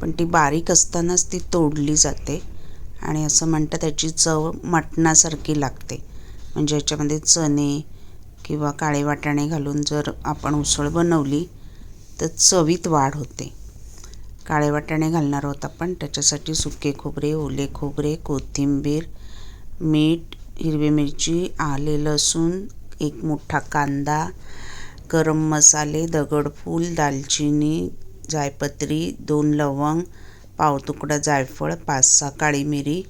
पण ती बारीक असतानाच ती तोडली जाते आणि असं म्हणतात त्याची चव मटणासारखी लागते. म्हणजे याच्यामध्ये चणे किंवा काळे वाटाणे घालून जर आपण उसळ बनवली तर चवीत वाढ होते. काळे वाटाणे घालणार आहोत आपण त्याच्यासाठी सुके खोबरे ओले खोबरे कोथिंबीर मीठ हिरवी मिरची आले लसूण एक मोठा कांदा गरम मसाले दगडफूल दालचिनी जायपत्री दोन लवंग पाव तुकडा जायफळ पाच सहा काळी मिरी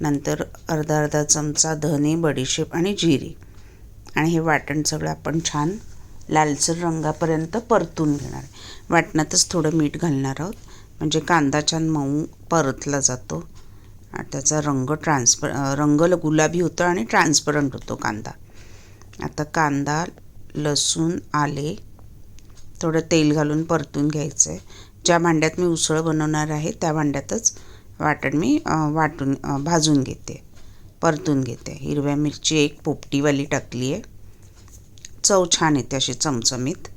नंतर अर्धा अर्धा चमचा धने बडीशेप आणि जिरे. आणि हे वाटण सगळं आपण छान लालसर रंगापर्यंत परतून घेणार आहे. वाटणातच थोडं मीठ घालणार आहोत. म्हणजे कांदा छान मऊ परतला जातो. त्याचा रंग ट्रान्सपर रंग गुलाबी होतो आणि ट्रान्सपरंट होतो कांदा. आता कांदा लसूण आले थोडं तेल घालून परतून घ्यायचं आहे ज्या भांड्यात मी उसळ बनवणार आहे त्या भांड्यातच वाटण मी वाटून भाजून घेते. परतून घेते. हिरव्या मिरची एक पोपटीवाली टाकली आहे चव छान येते अशी चमचमीत.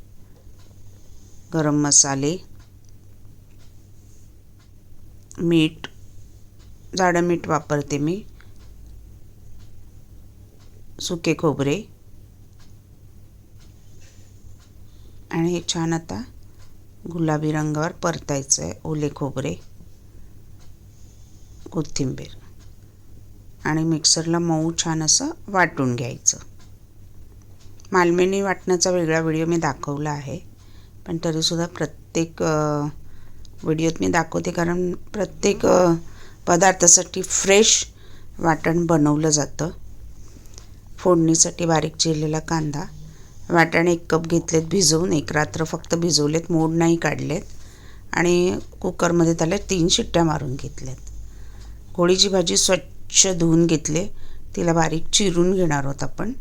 गरम मसाले. मीठ. जाडं मीठ वापरते मी. सुके खोबरे. आणि हे छान आता गुलाबी रंगावर परतायचं आहे ओले खोबरे कोथिंबीर. आणि मिक्सरला मऊ छान असं वाटून घ्यायचं. मालमिनी वाटण्याचा वेगळा व्हिडिओ मी दाखवला आहे. पण तरीसुद्धा प्रत्येक व्हिडिओत मी दाखवते कारण प्रत्येक पदार्थासाठी फ्रेश वाटण बनवलं जातं. फोडणीसाठी बारीक चिरलेला कांदा वाटाणे एक कप घेतलेत भिजवून एक रात्र फक्त भिजवलेत मोड नाही काढलेत. आणि कुकरमध्ये त्याला तीन शिट्ट्या मारून घेतल्यात. होळीची भाजी स्वच्छ धुवून घेतले. तिला बारीक चिरून घेणार आहोत आपण.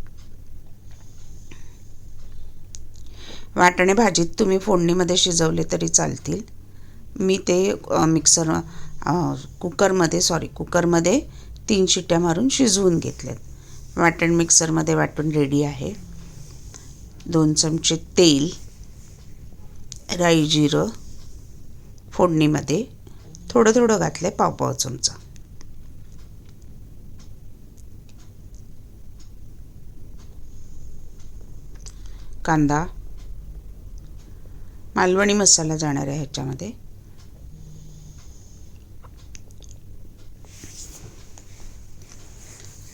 वाटाणे भाजीत तुम्ही फोडणीमध्ये शिजवले तरी चालतील. मी ते मिक्सर कुकरमध्ये सॉरी कुकरमध्ये तीन शिट्ट्या मारून शिजवून घेतल्यात. वाटण मिक्सरमध्ये वाटून रेडी आहे. दोन चमचे तेल राई जिरं फोडणीमध्ये थोडं थोडं घातलं आहे पाव पाव चमचा. कांदा मालवणी मसाला जाणार आहे ह्याच्यामध्ये.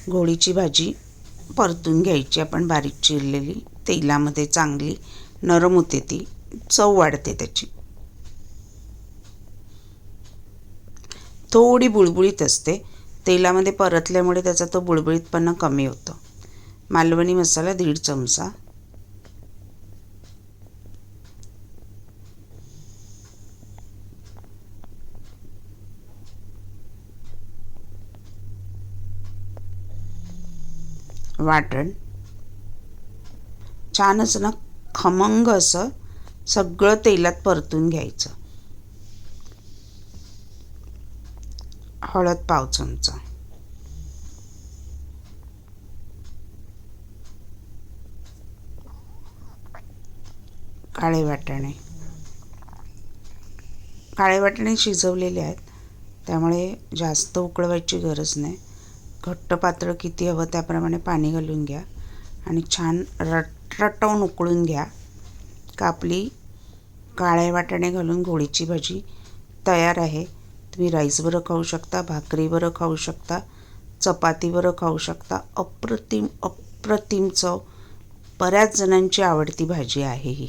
घोळीची भाजी परतून घ्यायची आपण बारीक चिरलेली. तेलामध्ये चांगली नरम होते ती चव वाढते त्याची. थोडी बुळबुळीत असते. तेलामध्ये परतल्यामुळे त्याचा तो बुळबुळीतपणा कमी होतो. मालवणी मसाला दीड चमचा. वाटण. छान असं ना खमंग असं सगळं तेलात परतून घ्यायचं. हळद पाव चमचा. काळे वाटाणे. काळे वाटाणे शिजवलेले आहेत. त्यामुळे जास्त उकळवायची गरज नाही. घट्ट पातळ किती हवं त्याप्रमाणे पाणी घालून घ्या. आणि छान रट रटरटवून उकळून घ्या. कापली काळे वाटाणे घालून गोळीची भाजी तयार आहे. तुम्ही राईसबरोबर खाऊ शकता भाकरीबरोबर खाऊ शकता चपातीबरोबर खाऊ शकता. अप्रतिम अप्रतिम चव. बऱ्याच जणांची आवडती भाजी आहे ही.